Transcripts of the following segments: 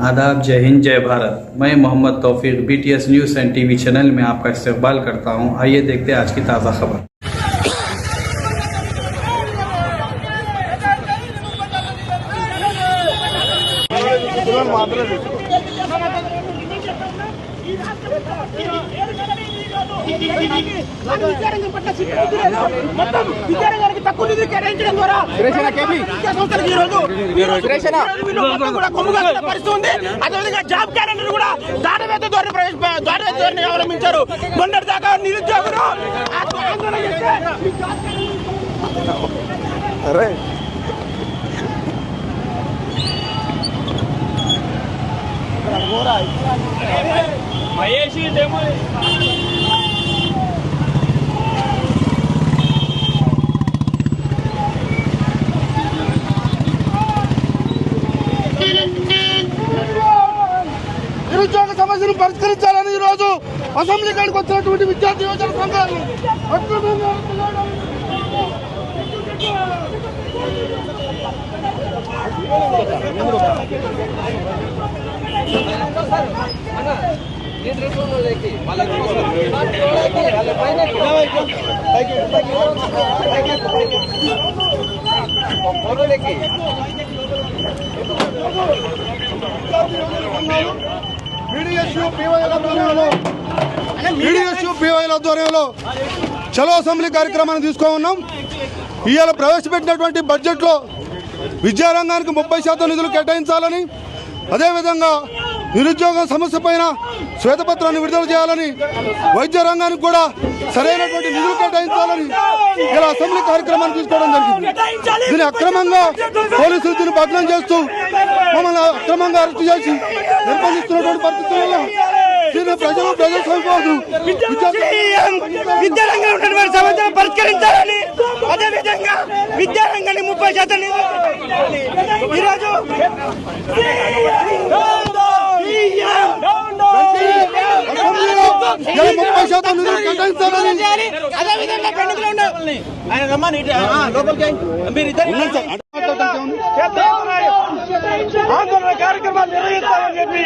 आदाब, जय हिंद, जय भारत। मैं Mohammad Taufiq BTS news and TV channel में आपका इस्तेबाल करता हूँ। आइए देखते हैं आज की ताज़ा खबर। విద్యారంగం పట్ల సిబ్బంది లేదు. మొత్తం విద్యారంగానికి తక్కువ నిధులు కేటాయించడం ద్వారా విద్యా సంస్థలకు ఈ రోజు ఈ రోజు వీళ్ళు మొత్తం కూడా కొమ్ము కాస్తున్న పరిస్థితి ఉంది. అదేవిధంగా జాబ్ క్యాలెండర్ కూడా దాటవేత ధోరణి ప్రవేశ దాటవేత ధోరణి అవలంబించారు. మొన్నటి దాకా నిరుద్యోగులు ఆందోళన చేస్తే క్యాలెండర్ నిరుద్యోగ సమస్యను పరిష్కరించాలని ఈరోజు అసెంబ్లీ కాడికి వచ్చినటువంటి విద్యార్థి యువజన సంఘాలు అక్రమంగా పీవైల ఆధ్వర్యంలో చలో అసెంబ్లీ కార్యక్రమాన్ని తీసుకో ఉన్నాం. ఇవాళ ప్రవేశపెట్టినటువంటి బడ్జెట్లో విద్యారంగానికి ముప్పై శాతం నిధులు కేటాయించాలని అదేవిధంగా నిరుద్యోగ సమస్య పైన శ్వేతపత్రాన్ని విడుదల చేయాలని వైద్య రంగానికి కూడా సరైనటువంటి నిధులు కేటాయించాలని ఇలా అసెంబ్లీ కార్యక్రమాన్ని తీసుకోవడం జరిగింది. దీన్ని అక్రమంగా పోలీసులు దీన్ని భగ్నం చేస్తూ మమ్మల్ని అక్రమంగా అరెస్టు చేసి నిర్బంధిస్తున్నటువంటి పరిస్థితుల్లో దీన్ని ప్రజలు ప్రజాస్వామ్యవాదులు విద్యార్థులు విద్యారంగంలో ఉన్నటువంటి సమస్యలు పరిష్కరించాలని అదేవిధంగా విద్యారంగాన్ని ముప్పై శాతం ఈరోజు అసెంబ్లీలో ఇలా ముప్పై శాతం నిధులు ఆయన రమ్మని ఆ, లోపలికి మీరు ఇద్దరు ఆందోళన కార్యక్రమాలు నిర్వహిస్తామని చెప్పి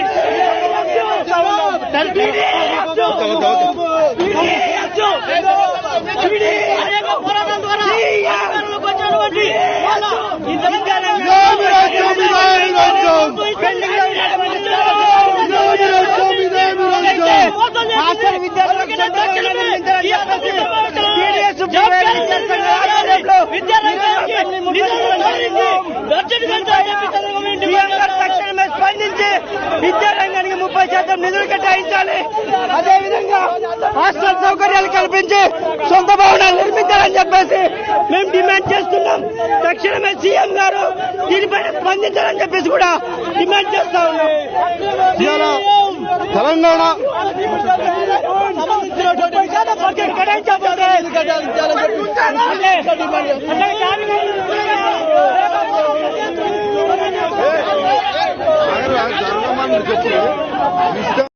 తక్షణమే స్పందించి విద్యారంగానికి ముప్పై శాతం నిధులు కేటాయించాలి. అదేవిధంగా హాస్టల్ సౌకర్యాలు కల్పించి సొంత భవనాలు నిర్మించాలని చెప్పేసి మేము డిమాండ్ చేస్తున్నాం. తక్షణమే సీఎం గారు దీనిపైన స్పందించాలని చెప్పేసి కూడా డిమాండ్ చేస్తా ఉన్నాం. ఇవాళ తెలంగాణ కేటాయించబోతే